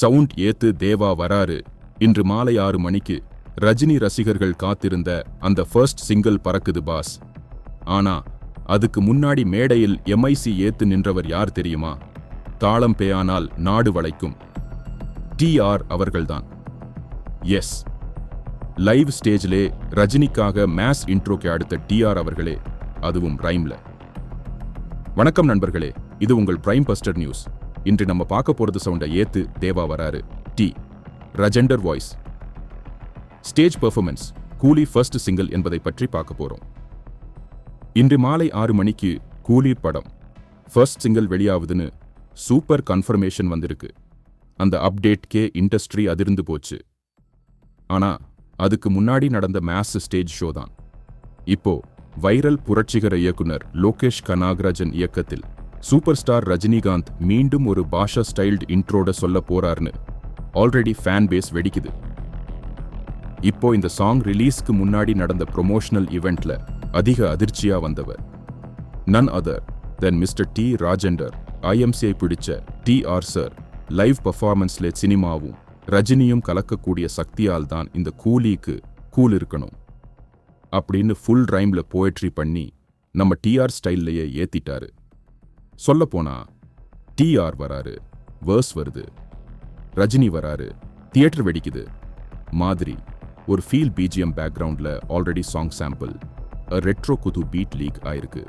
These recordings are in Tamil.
சவுண்ட் ஏத்து தேவா வராரு. இன்று மாலை ஆறு மணிக்கு ரஜினி ரசிகர்கள் காத்திருந்த அந்த ஃபர்ஸ்ட் சிங்கிள் பறக்குது பாஸ். ஆனா அதுக்கு முன்னாடி மேடையில் எம்ஐசி ஏத்து நின்றவர் யார் தெரியுமா? தாளம் பேயானால் நாடு வளைக்கும். டிஆர் அவர்கள்தான். எஸ் லைவ் ஸ்டேஜ்லே ரஜினிக்காக மேஸ் இன்ட்ரோக்கு அடுத்த டிஆர் அவர்களே அதுவும் ரைம்ல வணக்கம் நண்பர்களே இது உங்கள் பிரைம் பஸ்டர் நியூஸ் இன்று நம்ம பார்க்க போறது சவுண்ட ஏத்து தேவா வராரு. T. Rajendar voice. Stage performance Coolie first single என்பதை பற்றி பார்க்க போறோம். இன்று மாலை ஆறு மணிக்கு கூலி படம். ஃபர்ஸ்ட் சிங்கிள் வெளியாகுதுன்னு சூப்பர் கன்ஃபர்மேஷன் வந்திருக்கு. அந்த அப்டேட்கே இண்டஸ்ட்ரி அதிர்ந்து போச்சு. ஆனா அதுக்கு முன்னாடி நடந்த மேஸ் ஸ்டேஜ் ஷோ தான். இப்போ வைரல் புரட்சிகர இயக்குனர் லோகேஷ் கனாகராஜன் இயக்கத்தில் சூப்பர் ஸ்டார் ரஜினிகாந்த் மீண்டும் ஒரு பாஷா ஸ்டைல்டு இன்ட்ரோட சொல்ல போறார்னு ஆல்ரெடி ஃபேன் பேஸ் வெடிக்குது. இப்போ இந்த சாங் ரிலீஸ்க்கு முன்னாடி நடந்த ப்ரொமோஷனல் இவெண்ட்ல அதிக அதிர்ச்சியா வந்தவர். None other than mister T Rajendar ஐஎம்சிஐ பிடிச்ச டி ஆர் சார் லைவ் பர்ஃபார்மன்ஸ்ல சினிமாவும் ரஜினியும் கலக்கக்கூடிய சக்தியால் தான் இந்த கூலிக்கு கூல் இருக்கணும் அப்படின்னு ஃபுல் ரைம்ல போயட்ரி பண்ணி நம்ம டிஆர் ஸ்டைல்லையே ஏத்திட்டாரு. சொல்லப்போனா டிஆர் வராரு வேர்ஸ் வருது ரஜினி வராரு தியேட்டர் வெடிக்குது. மாதிரி ஒரு ஃபீல் பிஜிஎம் பேக்ரவுண்டில் ஆல்ரெடி சாங் சாம்பிள் ரெட்ரோ குது பீட் லீக் ஆயிருக்கு.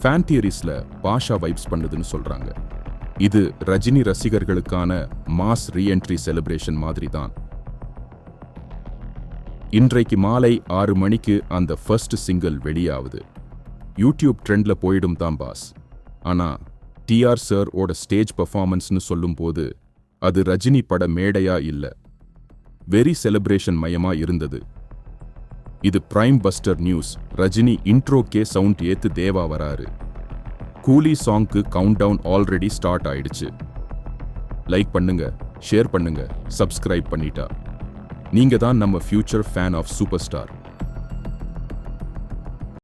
ஃபேன் தியரிஸில் பாஷா வைப்ஸ் பண்ணுதுன்னு சொல்கிறாங்க இது ரஜினி ரசிகர்களுக்கான மாஸ் ரீஎன்ட்ரி செலிப்ரேஷன் மாதிரி தான். இன்றைக்கு மாலை ஆறு மணிக்கு அந்த ஃபர்ஸ்ட் சிங்கிள் வெளியாகுது யூடியூப் ட்ரெண்டில் போயிடும் தான் பாஸ். ஆனால் டிஆர் சார் ஓட ஸ்டேஜ் பர்ஃபார்மன்ஸ்னு சொல்லும்போது அது ரஜினி பட மேடையா இல்லை. வெரி செலிப்ரேஷன் மயமா இருந்தது. இது பிரைம் பஸ்டர் நியூஸ். ரஜினி இன்ட்ரோக்கே சவுண்ட் ஏத்து தேவா வராரு. கூலி சாங்க்கு கவுண்ட் டவுன் ஆல்ரெடி ஸ்டார்ட் ஆயிடுச்சு. லைக் பண்ணுங்க ஷேர் பண்ணுங்க சப்ஸ்கிரைப் பண்ணிட்டா. நீங்க தான் நம்ம future fan of super star